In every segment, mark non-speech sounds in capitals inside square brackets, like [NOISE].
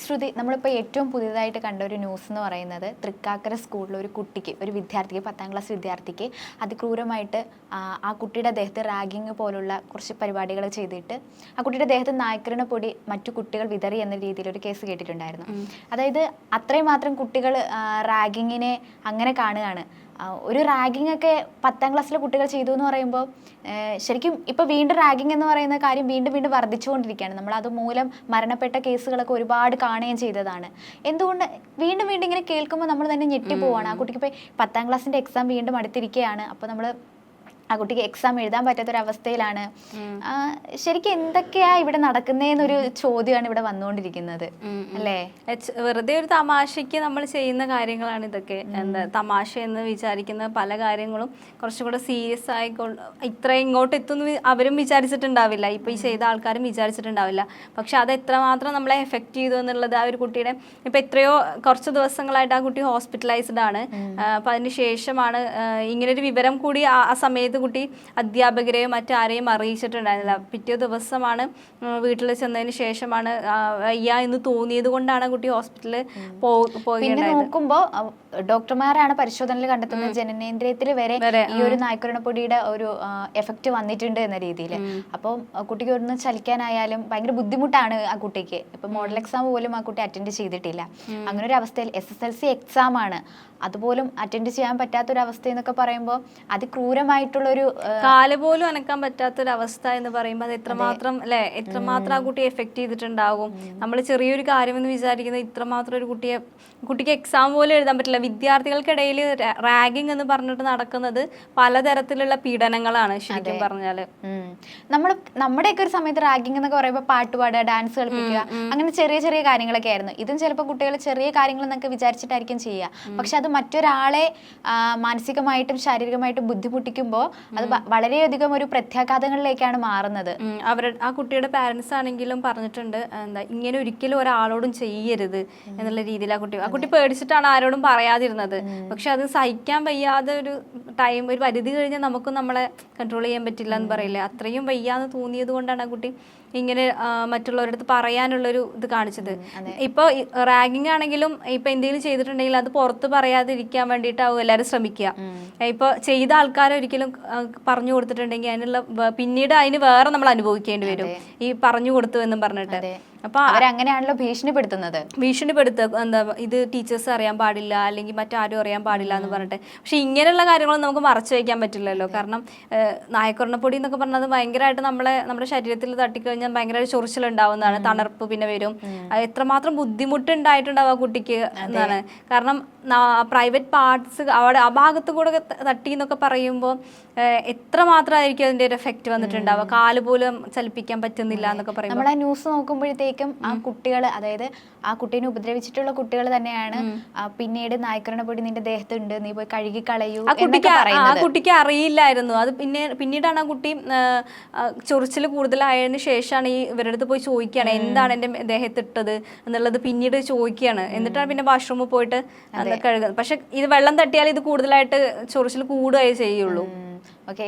ശ്രുതി നമ്മളിപ്പോൾ ഏറ്റവും പുതിയതായിട്ട് കണ്ട ഒരു ന്യൂസ് എന്ന് പറയുന്നത് തൃക്കാക്കര സ്കൂളിൽ ഒരു കുട്ടിക്ക് ഒരു വിദ്യാർത്ഥിക്ക് പത്താം ക്ലാസ് വിദ്യാർത്ഥിക്ക് അതിക്രൂരമായിട്ട് ആ, കുട്ടിയുടെ ദേഹത്ത് റാഗിങ് പോലുള്ള കുറച്ച് പരിപാടികൾ ചെയ്തിട്ട് ആ കുട്ടിയുടെ ദേഹത്ത് നായ്ക്കറിന പൊടി മറ്റു കുട്ടികൾ വിതറി എന്ന രീതിയിൽ ഒരു കേസ് കേട്ടിട്ടുണ്ടായിരുന്നു. അതായത് അത്രയും മാത്രം കുട്ടികൾ റാഗിങ്ങിനെ അങ്ങനെ കാണുകയാണ്. ഒരു റാഗിങ് ഒക്കെ പത്താം ക്ലാസ്സിലെ കുട്ടികൾ ചെയ്തു എന്ന് പറയുമ്പോൾ ശരിക്കും ഇപ്പോൾ വീണ്ടും റാഗിങ് എന്ന് പറയുന്ന കാര്യം വീണ്ടും വീണ്ടും വർദ്ധിച്ചുകൊണ്ടിരിക്കുകയാണ്. നമ്മൾ അതുമൂലം മരണപ്പെട്ട കേസുകളൊക്കെ ഒരുപാട് കാണുകയും ചെയ്തതാണ്. എന്തുകൊണ്ട് വീണ്ടും വീണ്ടും ഇങ്ങനെ കേൾക്കുമ്പോൾ നമ്മൾ തന്നെ ഞെട്ടിപ്പോവാണ് ആ കുട്ടിക്ക് ഇപ്പോൾ പത്താം ക്ലാസ്സിന്റെ എക്സാം വീണ്ടും അടുത്തിരിക്കുകയാണ്. അപ്പോൾ നമ്മൾ ആ കുട്ടിക്ക് എക്സാം എഴുതാൻ പറ്റാത്തൊരവസ്ഥയിലാണ്. ശരിക്കും എന്തൊക്കെയാ ഇവിടെ നടക്കുന്നതെന്നൊരു ചോദ്യമാണ് ഇവിടെ വന്നുകൊണ്ടിരിക്കുന്നത്. അല്ലേ? വെറുതെ ഒരു തമാശയ്ക്ക് നമ്മൾ ചെയ്യുന്ന കാര്യങ്ങളാണ് ഇതൊക്കെ. എന്താ തമാശ എന്ന് വിചാരിക്കുന്ന പല കാര്യങ്ങളും കുറച്ചും കൂടെ സീരിയസ് ആയിക്കൊണ്ട് ഇത്ര ഇങ്ങോട്ട് എത്തുന്നു അവരും വിചാരിച്ചിട്ടുണ്ടാവില്ല. ഇപ്പൊ ഈ ചെയ്ത ആൾക്കാരും വിചാരിച്ചിട്ടുണ്ടാവില്ല. പക്ഷെ അത് എത്രമാത്രം നമ്മളെ എഫക്റ്റ് ചെയ്തു എന്നുള്ളത് ആ ഒരു കുട്ടിയുടെ ഇപ്പൊ എത്രയോ കുറച്ച് ദിവസങ്ങളായിട്ട് ആ കുട്ടി ഹോസ്പിറ്റലൈസ്ഡ് ആണ്. അപ്പൊ അതിന് ശേഷമാണ് ഇങ്ങനൊരു വിവരം കൂടി ആ ആ സമയത്ത് കുട്ടി അധ്യാപകരെയോ മറ്റാരെയും അറിയിച്ചിട്ടുണ്ടായിരുന്നില്ല. പിറ്റേ ദിവസമാണ് വീട്ടിൽ ചെന്നതിന് ശേഷമാണ് അയ്യ എന്ന് തോന്നിയത് കൊണ്ടാണ് കുട്ടി ഹോസ്പിറ്റലിൽ പിന്നെ നോക്കുമ്പോൾ നോക്കുമ്പോ ഡോക്ടർമാരാണ് പരിശോധനയിൽ കണ്ടെത്തുന്നത് ജനനേന്ദ്രിയത്തിൽ വരെ ഈ ഒരു നായ്ക്കുരണപ്പൊടിയുടെ ഒരു എഫക്റ്റ് വന്നിട്ടുണ്ട് എന്ന രീതിയിൽ. അപ്പോൾ കുട്ടിക്ക് ഒന്ന് ചലിക്കാനായാലും ഭയങ്കര ബുദ്ധിമുട്ടാണ് ആ കുട്ടിക്ക്. ഇപ്പൊ മോഡൽ എക്സാം പോലും ആ കുട്ടി അറ്റൻഡ് ചെയ്തിട്ടില്ല. അങ്ങനെ ഒരു അവസ്ഥയിൽ S S L C exam ആണ്. അതുപോലും അറ്റൻഡ് ചെയ്യാൻ പറ്റാത്തൊരവസ്ഥ എന്നൊക്കെ പറയുമ്പോൾ അതിക്രൂരമായിട്ടുള്ളൊരു കാൽ പോലും അനക്കാൻ പറ്റാത്തൊരവസ്ഥ എന്ന് പറയുമ്പോൾ അത് എത്രമാത്രം അല്ലെ? എത്രമാത്രം ആ കുട്ടിയെ എഫക്ട് ചെയ്തിട്ടുണ്ടാകും നമ്മൾ ചെറിയൊരു കാര്യം എന്ന് വിചാരിക്കുന്നത് ഇത്രമാത്രം ഒരു കുട്ടിയെ കുട്ടിക്ക് എക്സാം പോലും എഴുതാൻ പറ്റില്ല. വിദ്യാർത്ഥികൾക്കിടയിൽ റാഗിങ് എന്ന് പറഞ്ഞിട്ട് നടക്കുന്നത് പലതരത്തിലുള്ള പീഡനങ്ങളാണ് ശരിക്കും പറഞ്ഞാൽ നമ്മൾ നമ്മുടെയൊക്കെ ഒരു സമയത്ത് റാഗിങ് എന്നൊക്കെ പറയുമ്പോൾ പാട്ട് പാടുക ഡാൻസ് കളിപ്പിക്കുക അങ്ങനെ ചെറിയ ചെറിയ കാര്യങ്ങളൊക്കെ ആയിരുന്നു. ഇതും ചിലപ്പോൾ കുട്ടികൾ ചെറിയ കാര്യങ്ങൾ എന്നൊക്കെ വിചാരിച്ചിട്ടായിരിക്കും ചെയ്യുക. പക്ഷെ അത് മറ്റൊരാളെ മാനസികമായിട്ടും ശാരീരികമായിട്ടും ബുദ്ധിമുട്ടിക്കുമ്പോൾ അത് വളരെയധികം ഒരു പ്രത്യാഘാതങ്ങളിലേക്കാണ് മാറുന്നത്. അവരുടെ ആ കുട്ടിയുടെ പാരൻസ് ആണെങ്കിലും പറഞ്ഞിട്ടുണ്ട് എന്താ ഇങ്ങനെ ഒരിക്കലും ഒരാളോടും ചെയ്യരുത് എന്നുള്ള രീതിയിൽ ആ കുട്ടി ആ കുട്ടി പേടിച്ചിട്ടാണ് ആരോടും പറയാതിരുന്നത്. പക്ഷെ അത് സഹിക്കാൻ വയ്യാതെ ഒരു ടൈം ഒരു പരിധി കഴിഞ്ഞാൽ നമുക്കും നമ്മളെ കൺട്രോൾ ചെയ്യാൻ പറ്റില്ല എന്ന് പറയില്ലേ? അത്രയും വയ്യാന്ന് തോന്നിയത് കൊണ്ടാണ് ആ കുട്ടി ഇങ്ങനെ ആ, മറ്റുള്ളവരുടെ അടുത്ത് പറയാനുള്ളൊരു ഇത് കാണിച്ചത്. ഇപ്പൊ റാഗിങ് ആണെങ്കിലും ഇപ്പൊ എന്തെങ്കിലും ചെയ്തിട്ടുണ്ടെങ്കിൽ അത് പുറത്ത് പറയാതിരിക്കാൻ വേണ്ടിയിട്ടാവും എല്ലാവരും ശ്രമിക്കുക. ഇപ്പൊ ചെയ്ത ആൾക്കാരെ ഒരിക്കലും പറഞ്ഞു കൊടുത്തിട്ടുണ്ടെങ്കിൽ അതിനുള്ള പിന്നീട് അതിന് വേറെ നമ്മൾ അനുഭവിക്കേണ്ടി വരും. ഈ പറഞ്ഞു കൊടുത്തു എന്നും പറഞ്ഞിട്ട്. അപ്പൊ അവരങ്ങനെയാണല്ലോ ഭീഷണിപ്പെടുത്തുന്നത്. ഭീഷണിപ്പെടുത്തുക എന്താ ഇത് ടീച്ചേഴ്സ് അറിയാൻ പാടില്ല അല്ലെങ്കിൽ മറ്റാരും അറിയാൻ പാടില്ല എന്ന് പറഞ്ഞിട്ട്. പക്ഷെ ഇങ്ങനെയുള്ള കാര്യങ്ങളൊന്നും നമുക്ക് മറച്ചു വയ്ക്കാൻ പറ്റില്ലല്ലോ. കാരണം നായക്കുറണപ്പൊടി എന്നൊക്കെ പറഞ്ഞത് ഭയങ്കരമായിട്ട് നമ്മളെ നമ്മുടെ ശരീരത്തിൽ തട്ടിക്കഴിഞ്ഞാൽ ഭയങ്കരമായിട്ട് ചൊറിച്ചിലുണ്ടാവുന്നതാണ്. തണർപ്പ് പിന്നെ വരും. എത്രമാത്രം ബുദ്ധിമുട്ടുണ്ടായിട്ടുണ്ടാവും ആ കുട്ടിക്ക് എന്നാണ്. കാരണം പ്രൈവറ്റ് പാർട്സ് അവിടെ ആ ഭാഗത്ത് കൂടെ തട്ടി എന്നൊക്കെ പറയുമ്പോൾ എത്ര മാത്രമായിരിക്കും അതിന്റെ ഒരു എഫക്റ്റ് വന്നിട്ടുണ്ടാവുക? കാൽ പോലും ചലിപ്പിക്കാൻ പറ്റുന്നില്ല എന്നൊക്കെ പറയുമ്പോൾ. നമ്മൾ ആ ന്യൂസ് നോക്കുമ്പോഴത്തേക്കും ആ കുട്ടികൾ അതായത് ആ കുട്ടീനെ ഉപദ്രവിച്ചിട്ടുള്ള കുട്ടികൾ തന്നെയാണ്. പിന്നീട് പിന്നീട് നായ്ക്കരണപ്പൊടി നിന്റെ ദേഹത്തുണ്ട് നീ പോയി കഴുകി കളയൂ ആ കുട്ടിക്ക് അറിയില്ലായിരുന്നു. അത് പിന്നെ പിന്നീടാണ് ആ കുട്ടി ചൊറിച്ചിൽ കൂടുതലായതിനു ശേഷമാണ് ഈ ഇവരുടെ അടുത്ത് പോയി ചോദിക്കുകയാണ് എന്താണ് എന്റെ ദേഹത്ത് ഇട്ടത് എന്നുള്ളത് പിന്നീട് ചോദിക്കുകയാണ്. എന്നിട്ടാണ് പിന്നെ വാഷ്റൂമിൽ പോയിട്ട് കഴുകുന്നത്. പക്ഷെ ഇത് വെള്ളം തട്ടിയാൽ ഇത് കൂടുതലായിട്ട് ചൊറിച്ചിൽ കൂടുകയേ ചെയ്യുള്ളൂ. ഓക്കെ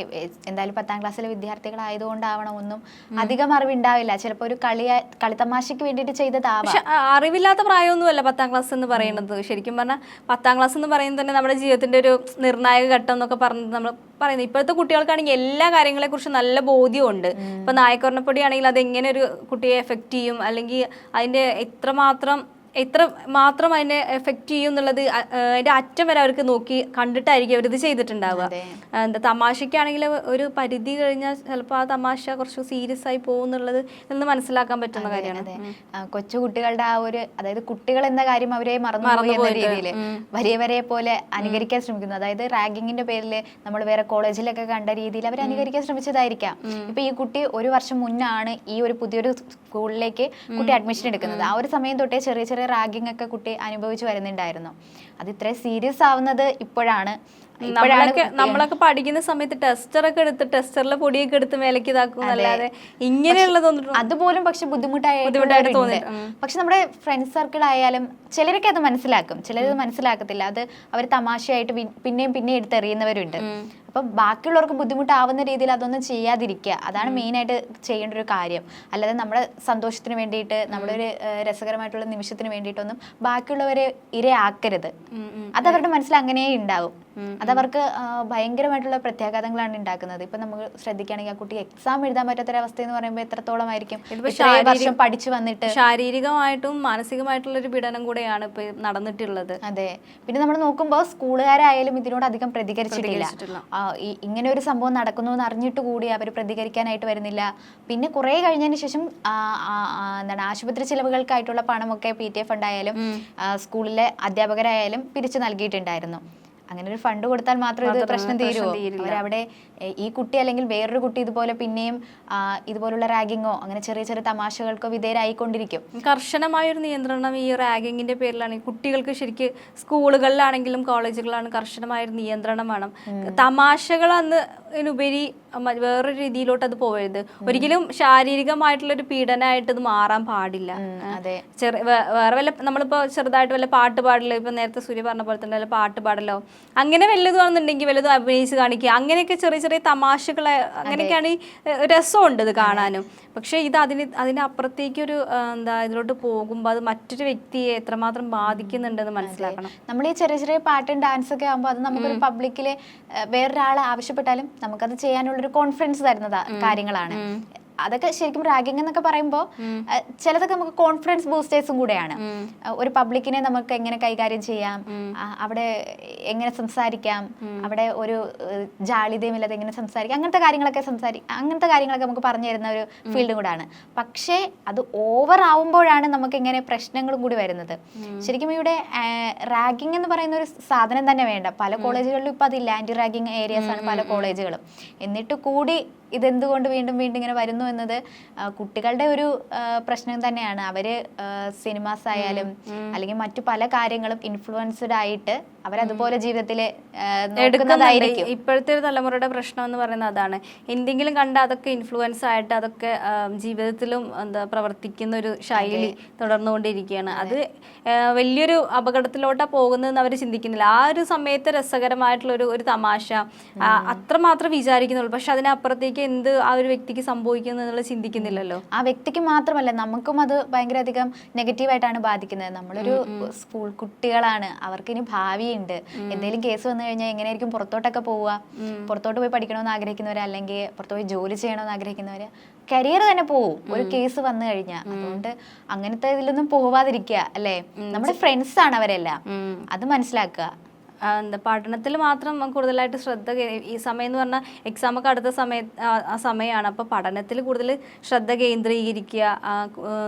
എന്തായാലും പത്താം ക്ലാസ്സിലെ വിദ്യാർത്ഥികളായതുകൊണ്ടാവണം ഒന്നും അധികം അറിവുണ്ടാവില്ല. ചിലപ്പോൾ ഒരു കളി കളിത്തമാശയ്ക്ക് വേണ്ടിയിട്ട് ചെയ്തതാവാം. അറിവില്ലാത്ത പ്രായമൊന്നുമല്ല പത്താം ക്ലാസ് എന്ന് പറയുന്നത്. ശരിക്കും പറഞ്ഞാൽ പത്താം ക്ലാസ് എന്ന് പറയുന്നത് തന്നെ നമ്മുടെ ജീവിതത്തിന്റെ ഒരു നിർണായക ഘട്ടം എന്നൊക്കെ പറഞ്ഞത് നമ്മൾ പറയുന്നത്. ഇപ്പോഴത്തെ കുട്ടികൾക്കാണെങ്കിൽ എല്ലാ കാര്യങ്ങളെ കുറിച്ച് നല്ല ബോധ്യമുണ്ട്. ഇപ്പൊ നായക്കൊരണപ്പൊടി ആണെങ്കിൽ അത് എങ്ങനെ ഒരു കുട്ടിയെ എഫക്റ്റ് ചെയ്യും? അല്ലെങ്കിൽ അതിന്റെ എത്രമാത്രം എത്ര മാത്രം അതിനെ എഫക്റ്റ് ചെയ്യും എന്നുള്ളത് അതിന്റെ അറ്റം വരെ അവർക്ക് നോക്കി കണ്ടിട്ടായിരിക്കും അവരിത് ചെയ്തിട്ടുണ്ടാവുക. എന്താ തമാശക്കാണെങ്കിൽ ഒരു പരിധി കഴിഞ്ഞാൽ ചിലപ്പോൾ ആ തമാശ കുറച്ച് സീരിയസ് ആയി പോകും എന്നുള്ളത് എന്ന് മനസ്സിലാക്കാൻ പറ്റുന്ന കാര്യമാണ്. കൊച്ചുകുട്ടികളുടെ ആ, കൊച്ചു കുട്ടികളുടെ ആ ഒരു അതായത് കുട്ടികൾ എന്ന കാര്യം അവരെ മറന്നു എന്ന രീതിയിൽ വലിയവരെ പോലെ അനുകരിക്കാൻ ശ്രമിക്കുന്നു. അതായത് റാഗിങ്ങിന്റെ പേരിൽ നമ്മൾ വേറെ കോളേജിലൊക്കെ കണ്ട രീതിയിൽ അവർ അനുകരിക്കാൻ ശ്രമിച്ചതായിരിക്കാം. ഇപ്പൊ ഈ കുട്ടി ഒരു വർഷം മുന്നാണ് ഈ ഒരു പുതിയൊരു സ്കൂളിലേക്ക് കുട്ടി അഡ്മിഷൻ എടുക്കുന്നത്. ആ ഒരു സമയം തൊട്ടേ ചെറിയ ചെറിയ റാഗിങ് ഒക്കെ കുട്ടി അനുഭവിച്ചു വരുന്നുണ്ടായിരുന്നു. അത് ഇത്ര സീരിയസ് ആവുന്നത് ഇപ്പോഴാണ്. നമ്മളൊക്കെ നമ്മളൊക്കെ പഠിക്കുന്ന സമയത്ത് ടെസ്റ്റർ ഒക്കെ എടുത്ത് ടെസ്റ്ററിലെ പൊടിയൊക്കെ എടുത്ത് മേലേക്ക് ഇതാക്കും അല്ലാതെ ഇങ്ങനെയുള്ള അതുപോലും പക്ഷെ ബുദ്ധിമുട്ടായി ബുദ്ധിമുട്ടായിട്ട് തോന്നി പക്ഷെ നമ്മുടെ ഫ്രണ്ട് സർക്കിൾ ആയാലും ചിലരൊക്കെ അത് മനസ്സിലാക്കും. ചിലരത് മനസ്സിലാക്കത്തില്ല. അത് അവർ തമാശയായിട്ട് പിന്നെയും പിന്നെയും എടുത്തെറിയുന്നവരുണ്ട്. അപ്പം ബാക്കിയുള്ളവർക്ക് ബുദ്ധിമുട്ടാവുന്ന രീതിയിൽ അതൊന്നും ചെയ്യാതിരിക്കുക. അതാണ് മെയിനായിട്ട് ചെയ്യേണ്ട ഒരു കാര്യം. അല്ലാതെ നമ്മുടെ സന്തോഷത്തിന് വേണ്ടിയിട്ട് നമ്മുടെ ഒരു രസകരമായിട്ടുള്ള നിമിഷത്തിന് വേണ്ടിയിട്ടൊന്നും ബാക്കിയുള്ളവരെ ഇരയാക്കരുത് അത് അവരുടെ മനസ്സിൽ അങ്ങനെ ഉണ്ടാവും അതവർക്ക് അവർക്ക് ഭയങ്കരമായിട്ടുള്ള പ്രത്യാഘാതങ്ങളാണ് ഉണ്ടാക്കുന്നത് ഇപ്പൊ നമുക്ക് ശ്രദ്ധിക്കുകയാണെങ്കിൽ ആ കുട്ടി എക്സാം എഴുതാൻ പറ്റാത്തൊരവസ്ഥ എന്ന് പറയുമ്പോൾ എത്രത്തോളം ആയിരിക്കും വർഷം പഠിച്ചു വന്നിട്ട്. ശാരീരികമായിട്ടും മാനസികമായിട്ടുള്ള ഒരു പീഡനം കൂടെയാണ് ഇപ്പൊ നടന്നിട്ടുള്ളത്. അതെ. പിന്നെ നമ്മൾ നോക്കുമ്പോൾ സ്കൂളുകാരായാലും ഇതിനോട് അധികം പ്രതികരിച്ചിട്ടില്ല. ആ, ഇങ്ങനെ ഒരു സംഭവം നടക്കുന്നു എന്ന് അറിഞ്ഞിട്ട് കൂടി അവർ പ്രതികരിക്കാനായിട്ട് വരുന്നില്ല. പിന്നെ കുറേ കഴിഞ്ഞതിന് ശേഷം എന്താണ് ആശുപത്രി ചിലവുകൾക്കായിട്ടുള്ള പണമൊക്കെ പി ടി എ ഫണ്ടായാലും സ്കൂളിലെ അധ്യാപകരായാലും പിരിച്ചു നൽകിയിട്ടുണ്ടായിരുന്നു. അങ്ങനെ ഒരു ഫണ്ട് കൊടുത്താൽ മാത്രം ഇത് പ്രശ്നം തീരുമോ അവിടെ ഈ കുട്ടി അല്ലെങ്കിൽ വേറൊരു കുട്ടി ഇതുപോലെ പിന്നെയും ഇതുപോലുള്ള റാഗിങ്ങോ അങ്ങനെ ചെറിയ ചെറിയ തമാശകൾക്കോ വിധേയരായിക്കൊണ്ടിരിക്കും. കർശനമായ ഒരു നിയന്ത്രണം ഈ റാഗിങ്ങിന്റെ പേരിലാണ്. കുട്ടികൾക്ക് ശരിക്ക് സ്കൂളുകളിലാണെങ്കിലും കോളേജുകളിലാണ് കർശനമായ ഒരു നിയന്ത്രണം വേണം. തമാശകൾ അന്ന് മ- വേറൊരു രീതിയിലോട്ട് അത് പോകരുത് ഒരിക്കലും ശാരീരികമായിട്ടുള്ള ഒരു പീഡനമായിട്ട് ഇത് മാറാൻ പാടില്ല. അതെ. ചെറു വേറെ വല്ല നമ്മളിപ്പോ ചെറുതായിട്ട് വല്ല പാട്ട് പാടലോ ഇപ്പൊ നേരത്തെ സൂര്യ പറഞ്ഞ പോലെ തന്നെ വല്ല പാട്ട് പാടലോ അങ്ങനെ വല്ലതുമാണെന്നുണ്ടെങ്കിൽ വല്ലതും അഭിനയിച്ച് കാണിക്കുക. അങ്ങനെയൊക്കെ ചെറിയ ചെറിയ തമാശകളെ അങ്ങനെയൊക്കെയാണ് ഈ രസമുണ്ട് ഇത് കാണാനും. പക്ഷെ ഇത് അതിന് അതിനപ്പുറത്തേക്ക് ഒരു എന്താ ഇതിലോട്ട് പോകുമ്പോൾ അത് മറ്റൊരു വ്യക്തിയെ എത്രമാത്രം ബാധിക്കുന്നുണ്ടെന്ന് മനസ്സിലാക്കണം. നമ്മൾ ഈ ചെറിയ ചെറിയ പാട്ടും ഡാൻസ് ഒക്കെ ആകുമ്പോൾ അത് നമുക്കൊരു പബ്ലിക്കിൽ വേറൊരാളെ ആവശ്യപ്പെട്ടാലും നമുക്കത് ചെയ്യാനുള്ളൊരു കോൺഫിഡൻസ് തരുന്നതാ കാര്യങ്ങളാണ്. അതൊക്കെ ശരിക്കും റാഗിംഗ് എന്നൊക്കെ പറയുമ്പോൾ ചിലതൊക്കെ നമുക്ക് കോൺഫിഡൻസ് ബൂസ്റ്റേഴ്സും കൂടെയാണ്. ഒരു പബ്ലിക്കിനെ നമുക്ക് എങ്ങനെ കൈകാര്യം ചെയ്യാം? അവിടെ എങ്ങനെ സംസാരിക്കാം? അവിടെ ഒരു ജാളിതയുമില്ലാതെ എങ്ങനെ സംസാരിക്കാം? അങ്ങനത്തെ കാര്യങ്ങളൊക്കെ സംസാരി അങ്ങനത്തെ കാര്യങ്ങളൊക്കെ നമുക്ക് പറഞ്ഞു തരുന്ന ഒരു ഫീൽഡും കൂടാണ് പക്ഷേ അത് ഓവർ ആവുമ്പോഴാണ് നമുക്ക് ഇങ്ങനെ പ്രശ്നങ്ങളും കൂടി വരുന്നത്. ശരിക്കും ഇവിടെ റാഗിംഗ് എന്ന് പറയുന്ന ഒരു സാധനം തന്നെ വേണ്ട. പല കോളേജുകളിലും ഇപ്പൊ അതില്ല. ആന്റി റാഗിംഗ് ഏരിയാസ് ആണ് പല കോളേജുകളും എന്നിട്ട് കൂടി ഇതെന്തുകൊണ്ട് വീണ്ടും വീണ്ടും ഇങ്ങനെ വരുന്നു എന്നത് കുട്ടികളുടെ ഒരു പ്രശ്നം തന്നെയാണ്. അവർ സിനിമാസ് ആയാലും അല്ലെങ്കിൽ മറ്റു പല കാര്യങ്ങളും ഇൻഫ്ലുവൻസ്ഡ് ആയിട്ട് അവരതുപോലെ ജീവിതത്തിൽ എടുക്കുന്നതായിരിക്കും ഇപ്പോഴത്തെ ഒരു തലമുറയുടെ പ്രശ്നം എന്ന് പറയുന്നത് അതാണ്. എന്തെങ്കിലും കണ്ട അതൊക്കെ ഇൻഫ്ലുവൻസ് ആയിട്ട് അതൊക്കെ ജീവിതത്തിലും എന്താ പ്രവർത്തിക്കുന്ന ഒരു ശൈലി തുടർന്നുകൊണ്ടിരിക്കുകയാണ്. അത്. വലിയൊരു അപകടത്തിലോട്ടാ പോകുന്നതെന്ന് അവർ ചിന്തിക്കുന്നില്ല. ആ ഒരു സമയത്ത് രസകരമായിട്ടുള്ള ഒരു ഒരു തമാശ അത്രമാത്രം വിചാരിക്കുന്നുള്ളൂ. പക്ഷെ അതിനപ്പുറത്തേക്ക് എന്ത് ആ ഒരു വ്യക്തിക്ക് സംഭവിക്കുന്നു എന്നുള്ളത് ചിന്തിക്കുന്നില്ലല്ലോ? ആ വ്യക്തിക്ക് മാത്രമല്ല നമുക്കും അത് ഭയങ്കര അധികം നെഗറ്റീവായിട്ടാണ് ബാധിക്കുന്നത്. നമ്മളൊരു സ്കൂൾ കുട്ടികളാണ് അവർക്ക് ഇനി ഭാവിയുണ്ട് എന്തെങ്കിലും കേസ് വന്നു കഴിഞ്ഞാൽ എങ്ങനെയായിരിക്കും പുറത്തോട്ടൊക്കെ പോവുക? പുറത്തോട്ട് പോയി പഠിക്കണമെന്ന് ആഗ്രഹിക്കുന്നവർ അല്ലെങ്കിൽ പുറത്തു പോയി ജോലി ചെയ്യണമെന്ന് ആഗ്രഹിക്കുന്നവർ കരിയർ തന്നെ പോവും. ഒരു കേസ് വന്നു കഴിഞ്ഞാൽ. അതുകൊണ്ട് അങ്ങനത്തെ ഇതിലൊന്നും പോവാതിരിക്കുക അല്ലേ? നമ്മുടെ ഫ്രണ്ട്സ് ആണ് അവരെല്ലാം. അത് മനസ്സിലാക്കുക. എന്താ പഠനത്തിൽ മാത്രം കൂടുതലായിട്ട് ശ്രദ്ധ ഈ സമയം എന്ന് പറഞ്ഞാൽ എക്സാം ഒക്കെ അടുത്ത സമയ ആ- സമയമാണ്. അപ്പോൾ പഠനത്തിൽ കൂടുതൽ ശ്രദ്ധ കേന്ദ്രീകരിക്കുക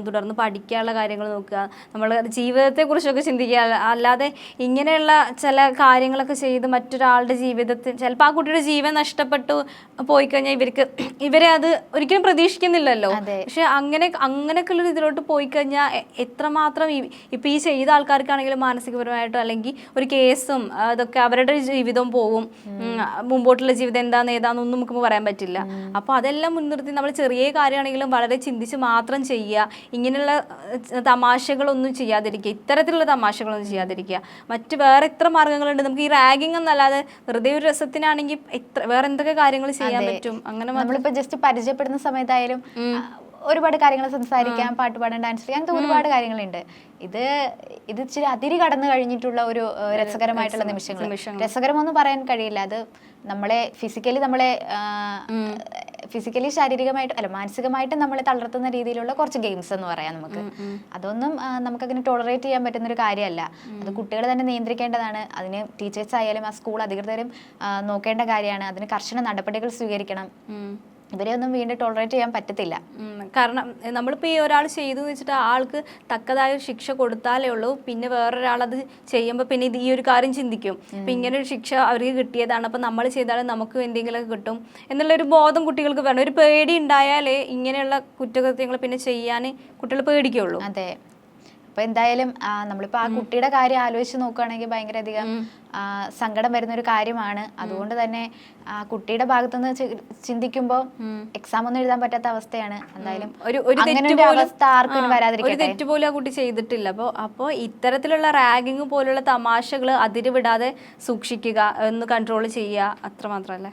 തുടർന്ന് പഠിക്കാനുള്ള കാര്യങ്ങൾ നോക്കുക. നമ്മൾ ജീവിതത്തെക്കുറിച്ചൊക്കെ ചിന്തിക്കുക. അല്ല- അല്ലാതെ ഇങ്ങനെയുള്ള ചില കാര്യങ്ങളൊക്കെ ചെയ്ത് മറ്റൊരാളുടെ ജീവിതത്തിൽ ചിലപ്പോൾ ആ കുട്ടിയുടെ ജീവൻ നഷ്ടപ്പെട്ടു പോയി കഴിഞ്ഞാൽ ഇവർക്ക് [CLEARS THROAT] ഇവരെ അത് ഒരിക്കലും പ്രതീക്ഷിക്കുന്നില്ലല്ലോ. പക്ഷെ അങ്ങനെ അങ്ങനെയൊക്കെയുള്ള ഇതിലോട്ട് പോയി കഴിഞ്ഞാൽ എത്രമാത്രം ഇപ്പം ഈ ചെയ്ത ആൾക്കാർക്കാണെങ്കിലും മാനസികപരമായിട്ടോ അല്ലെങ്കിൽ ഒരു കേസും അതൊക്കെ അവരുടെ ജീവിതം പോവും. മുമ്പോട്ടുള്ള ജീവിതം എന്താന്ന് ഏതാന്നൊന്നും നമുക്ക് പറയാൻ പറ്റില്ല. അപ്പൊ അതെല്ലാം മുൻനിർത്തി നമ്മൾ ചെറിയ കാര്യമാണെങ്കിലും വളരെ ചിന്തിച്ച് മാത്രം ചെയ്യുക. ഇങ്ങനെയുള്ള തമാശകളൊന്നും ചെയ്യാതിരിക്കുക. ഇത്തരത്തിലുള്ള തമാശകളൊന്നും ചെയ്യാതിരിക്കുക. മറ്റ് വേറെ എത്ര മാർഗങ്ങളുണ്ട്? നമുക്ക് ഈ റാഗിങ് എന്നല്ലാതെ വെറുതെ ഒരു രസത്തിനാണെങ്കിൽ എത്ര വേറെ എന്തൊക്കെ കാര്യങ്ങൾ ചെയ്യാൻ പറ്റും? അങ്ങനെ നമ്മളിപ്പോ ജസ്റ്റ് പരിചയപ്പെടുന്ന സമയത്തായാലും ഒരുപാട് കാര്യങ്ങൾ സംസാരിക്കാം പാട്ട് പാടാൻ ഡാൻസ് ചെയ്യാം അങ്ങനത്തെ ഒരുപാട് കാര്യങ്ങളുണ്ട്. ഇത് ഇത് ഇച്ചിരി അതിരി കടന്നു കഴിഞ്ഞിട്ടുള്ള ഒരു രസകരമായിട്ടുള്ള നിമിഷങ്ങൾ രസകരമൊന്നും പറയാൻ കഴിയില്ല. അത് നമ്മളെ ഫിസിക്കലി നമ്മളെ ഫിസിക്കലി ശാരീരികമായിട്ട് അല്ല മാനസികമായിട്ട് നമ്മളെ തളർത്തുന്ന രീതിയിലുള്ള കുറച്ച് ഗെയിംസ് എന്ന് പറയാം നമുക്ക്. അതൊന്നും നമുക്ക് നമുക്കങ്ങനെ ടോളറേറ്റ് ചെയ്യാൻ പറ്റുന്ന ഒരു കാര്യമല്ല അത് കുട്ടികൾ തന്നെ നിയന്ത്രിക്കേണ്ടതാണ്. അതിന് ടീച്ചേഴ്സ് ആയാലും ആ സ്കൂൾ അധികൃതരും നോക്കേണ്ട കാര്യമാണ്. അതിന് കർശന നടപടികൾ സ്വീകരിക്കണം. ഇവരെ ഒന്നും വീണ്ടും ടോളറേറ്റ് ചെയ്യാൻ പറ്റത്തില്ല. കാരണം നമ്മളിപ്പോൾ നമ്മളിപ്പോ ഈ ഒരാൾ ചെയ്തു എന്ന് വെച്ചിട്ട് ആൾക്ക് തക്കതായ ഒരു ശിക്ഷ കൊടുത്താലേ ഉള്ളൂ. പിന്നെ വേറൊരാളത് ചെയ്യുമ്പോൾ പിന്നെ ഇത് ഈ ഒരു കാര്യം ചിന്തിക്കും. ഇപ്പം ഇങ്ങനെ ഒരു ശിക്ഷ അവർക്ക് കിട്ടിയതാണ്. അപ്പം നമ്മൾ ചെയ്താലും നമുക്ക് എന്തെങ്കിലുമൊക്കെ കിട്ടും എന്നുള്ളൊരു ബോധം കുട്ടികൾക്ക് വേണം. ഒരു പേടി ഉണ്ടായാലേ ഇങ്ങനെയുള്ള കുറ്റകൃത്യങ്ങൾ പിന്നെ ചെയ്യാൻ കുട്ടികൾ പേടിക്കുള്ളൂ. അതെ. അപ്പൊ എന്തായാലും നമ്മളിപ്പോ ആ കുട്ടിയുടെ കാര്യം ആലോചിച്ച് നോക്കുകയാണെങ്കിൽ ഭയങ്കര അധികം സങ്കടം വരുന്ന ഒരു കാര്യമാണ് അതുകൊണ്ട് തന്നെ ആ കുട്ടിയുടെ ഭാഗത്തുനിന്ന് ചിന്തിക്കുമ്പോ ചിന്തിക്കുമ്പോൾ എക്സാം ഒന്നും എഴുതാൻ പറ്റാത്ത അവസ്ഥയാണ്. എന്തായാലും ഒരു ഒരു തെറ്റ് അവസ്ഥ ആർക്കും ആ, ഒരു തെറ്റ് പോലും ആ കുട്ടി ചെയ്തിട്ടില്ല. അപ്പോൾ അപ്പോൾ ഇത്തരത്തിലുള്ള റാഗിങ് പോലുള്ള തമാശകൾ അതിരുവിടാതെ സൂക്ഷിക്കുക ഒന്ന് കൺട്രോൾ ചെയ്യുക അത്ര മാത്രമല്ലേ